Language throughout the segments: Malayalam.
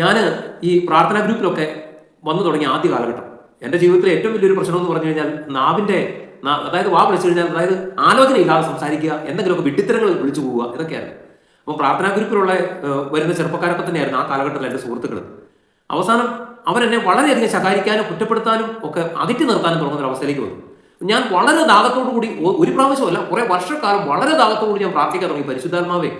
ഞാൻ ഈ പ്രാർത്ഥനാ ഗ്രൂപ്പിലൊക്കെ വന്നു തുടങ്ങിയ ആദ്യ കാലഘട്ടം. എന്റെ ജീവിതത്തിലെ ഏറ്റവും വലിയൊരു പ്രശ്നം എന്ന് പറഞ്ഞു കഴിഞ്ഞാൽ നാവിന്റെ അതായത് വാ വിളിച്ചു കഴിഞ്ഞാൽ അതായത് ആലോചന ഇല്ലാതെ സംസാരിക്കുക എന്തെങ്കിലുമൊക്കെ വിഡിത്തരങ്ങൾ വിളിച്ചു പോവുക ഇതൊക്കെയാണ് അപ്പോൾ പ്രാർത്ഥനാ ഗ്രൂപ്പിലുള്ള വരുന്ന ചെറുപ്പക്കാരൊക്കെ തന്നെയായിരുന്നു ആ കാലഘട്ടത്തിൽ എന്റെ സുഹൃത്തുക്കൾ. അവസാനം അവരെന്നെ വളരെയധികം ശകാരിക്കാനും കുറ്റപ്പെടുത്താനും ഒക്കെ അകറ്റി നിർത്താനും തുടങ്ങുന്ന അവസ്ഥയിലേക്ക് വന്നു. ഞാൻ വളരെ ദാഹത്തോടു കൂടി ഒരു പ്രാവശ്യമല്ല കുറെ വർഷക്കാലം വളരെ ദാഹത്തോടു കൂടി ഞാൻ പ്രാർത്ഥിക്കാൻ തുടങ്ങി പരിശുദ്ധാത്മാവേ.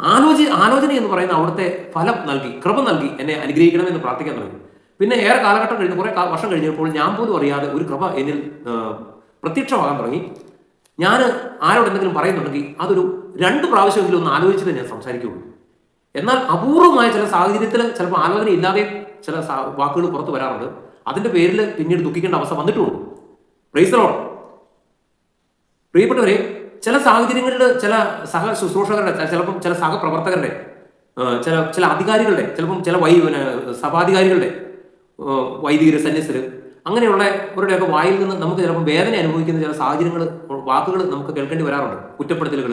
ആലോചി ആലോചന എന്ന് പറയുന്ന അവിടുത്തെ ഫലം നൽകി കൃപ നൽകി എന്നെ അനുഗ്രഹിക്കണം എന്ന് പ്രാർത്ഥിക്കാൻ തുടങ്ങി. പിന്നെ ഏറെ കാലഘട്ടം കഴിഞ്ഞ് കുറെ വർഷം കഴിഞ്ഞപ്പോൾ ഞാൻ പോലും അറിയാതെ ഒരു കൃപ എന്നിൽ പ്രത്യക്ഷമാകാൻ തുടങ്ങി. ഞാൻ ആരോട് എന്തെങ്കിലും പറയുന്നുണ്ടെങ്കിൽ അതൊരു രണ്ട് പ്രാവശ്യമെങ്കിലും ഒന്ന് ആലോചിച്ചിട്ട് ഞാൻ സംസാരിക്കുകയുള്ളൂ. എന്നാൽ അപൂർവമായ ചില സാഹചര്യത്തിൽ ചിലപ്പോൾ ആലോചന ഇല്ലാതെ ചില വാക്കുകൾ പുറത്തു വരാറുണ്ട്. അതിന്റെ പേരിൽ പിന്നീട് ദുഃഖിക്കേണ്ട അവസ്ഥ വന്നിട്ടുമുണ്ട്. പ്രൈസറോൺ പ്രിയപ്പെട്ടവരെ ചില സാഹചര്യങ്ങളിൽ ചില സഹ ശുശ്രൂഷകരുടെ ചിലപ്പം ചില സഹപ്രവർത്തകരുടെ ചില ചില അധികാരികളുടെ ചിലപ്പം ചില വൈ സഭാധികാരികളുടെ വൈദികർ വൈദികര് സന്യസ്തര് അങ്ങനെയുള്ള അവരുടെയൊക്കെ വായിൽ നിന്ന് നമുക്ക് ചിലപ്പോൾ വേദന അനുഭവിക്കുന്ന ചില സാഹചര്യങ്ങൾ വാക്കുകൾ നമുക്ക് കേൾക്കേണ്ടി വരാറുണ്ട്. കുറ്റപ്പെടുത്തലുകൾ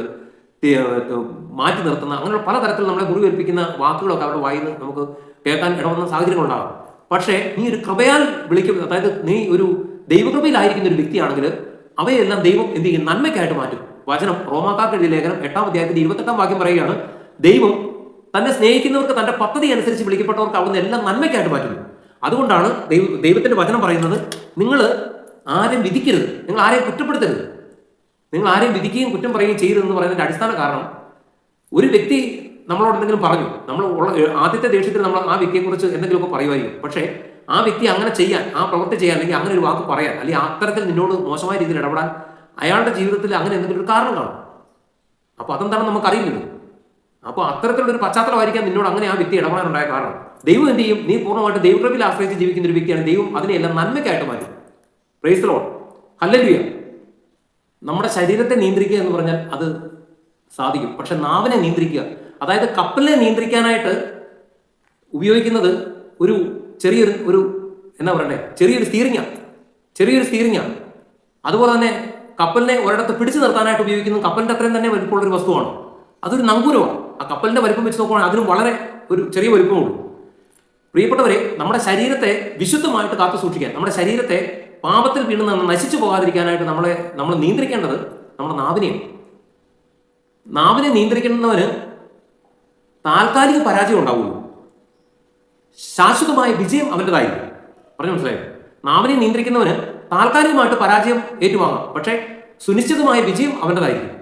മാറ്റി നിർത്തുന്ന അങ്ങനെയുള്ള പലതരത്തിൽ നമ്മളെ മുറിവേൽപ്പിക്കുന്ന വാക്കുകളൊക്കെ അവരുടെ വായിൽ നിന്ന് നമുക്ക് കേൾക്കാൻ ഇടവന്ന സാഹചര്യങ്ങളുണ്ടാകാം പക്ഷേ നീ ഒരു കൃപയാൽ വിളിക്കും അതായത് നീ ഒരു ദൈവകൃപയിലായിരിക്കുന്ന ഒരു വ്യക്തിയാണെങ്കിൽ അവയെല്ലാം ദൈവം എന്ത് ചെയ്യും? നന്മയ്ക്കായിട്ട് മാറ്റും. വചനം റോമാക്കാർക്കെഴുതിയ ലേഖനം എട്ടാം അധ്യായത്തിന്റെ ഇരുപത്തെട്ടാം വാക്യം പറയുകയാണ്. ദൈവം തന്നെ സ്നേഹിക്കുന്നവർക്ക് തന്റെ പദ്ധതി അനുസരിച്ച് വിളിക്കപ്പെട്ടവർക്ക് അവിടുന്ന് എല്ലാം നന്മയ്ക്കായിട്ട് മാറ്റുന്നു. അതുകൊണ്ടാണ് ദൈവ ദൈവത്തിന്റെ വചനം പറയുന്നത് നിങ്ങൾ ആരെയും വിധിക്കരുത്. നിങ്ങൾ ആരെയും കുറ്റപ്പെടുത്തരുത്. നിങ്ങൾ ആരെയും വിധിക്കുകയും കുറ്റം പറയുകയും ചെയ്യരുതെന്ന് പറയുന്നതിന്റെ അടിസ്ഥാന കാരണം ഒരു വ്യക്തി നമ്മളോട് എന്തെങ്കിലും പറഞ്ഞു നമ്മൾ ആദ്യത്തെ ദേഷ്യത്തിൽ നമ്മൾ ആ വ്യക്തിയെക്കുറിച്ച് എന്തെങ്കിലുമൊക്കെ പറയുമായിരിക്കും. പക്ഷേ ആ വ്യക്തി അങ്ങനെ ചെയ്യാൻ ആ പ്രവൃത്തി ചെയ്യാൻ അല്ലെങ്കിൽ അങ്ങനെ ഒരു വാക്ക് പറയാൻ അല്ലെങ്കിൽ അത്തരത്തിൽ നിന്നോട് മോശമായ രീതിയിൽ ഇടപെടാൻ അയാളുടെ ജീവിതത്തിൽ അങ്ങനെ എന്തെങ്കിലും ഒരു കാരണം കാണും. അപ്പോൾ അതെന്താണെന്ന് നമുക്കറിയില്ലല്ലോ. അപ്പോൾ അത്തരത്തിലുള്ള ഒരു പശ്ചാത്തലമായിരിക്കാം നിന്നോട് അങ്ങനെ ആ വ്യക്തി ഇടപെടാനുണ്ടായ കാരണം ദൈവം എന്ത് ചെയ്യും? നീ പൂർണമായിട്ട് ദൈവകൃപയിൽ ആശ്രയിച്ച് ജീവിക്കുന്ന ഒരു വ്യക്തിയാണ്. ദൈവം അതിനെയെല്ലാം നന്മയ്ക്കായിട്ട് മാറ്റും. പ്രൈസ് ലോൺ ഹല്ലേലൂയ നമ്മുടെ ശരീരത്തെ നിയന്ത്രിക്കുക എന്ന് പറഞ്ഞാൽ അത് സാധിക്കും. പക്ഷെ നാവിനെ നിയന്ത്രിക്കുക അതായത് കപ്പലിനെ നിയന്ത്രിക്കാനായിട്ട് ഉപയോഗിക്കുന്നത് ഒരു ചെറിയൊരു ഒരു എന്താ പറയണ്ടേ? ചെറിയൊരു സ്റ്റീറിങ്ങാണ് ചെറിയൊരു സ്റ്റീറിങ്ങാണ് അതുപോലെ തന്നെ കപ്പലിനെ ഒരിടത്ത് പിടിച്ചു നിർത്താനായിട്ട് ഉപയോഗിക്കുന്നത് കപ്പലിന്റെ അത്രയും തന്നെ വലിപ്പമുള്ള ഒരു വസ്തുവാണ്. അതൊരു നങ്കൂരമാണ്. ആ കപ്പലിന്റെ വലിപ്പം വെച്ച് നോക്കുവാണെങ്കിൽ അതിനും വളരെ ഒരു ചെറിയ വലിപ്പമുള്ളൂ. പ്രിയപ്പെട്ടവരെ നമ്മുടെ ശരീരത്തെ വിശുദ്ധമായിട്ട് കാത്തു സൂക്ഷിക്കാൻ നമ്മുടെ ശരീരത്തെ പാപത്തിൽ വീണ് നശിച്ചു പോകാതിരിക്കാനായിട്ട് നമ്മളെ നമ്മൾ നിയന്ത്രിക്കേണ്ടത് നമ്മുടെ നാവിനെയാണ്. നാവിനെ നിയന്ത്രിക്കുന്നവന് താൽക്കാലിക പരാജയം ഉണ്ടാവുള്ളൂ. ശാശ്വതമായ വിജയം അവന്റെതായിരിക്കും പറഞ്ഞു മനസ്സിലായോ? നാവിനെ നിയന്ത്രിക്കുന്നവന് താൽക്കാലികമായിട്ട് പരാജയം ഏറ്റുവാങ്ങാം. പക്ഷേ സുനിശ്ചിതമായ വിജയം അവന്റെതായിരിക്കും.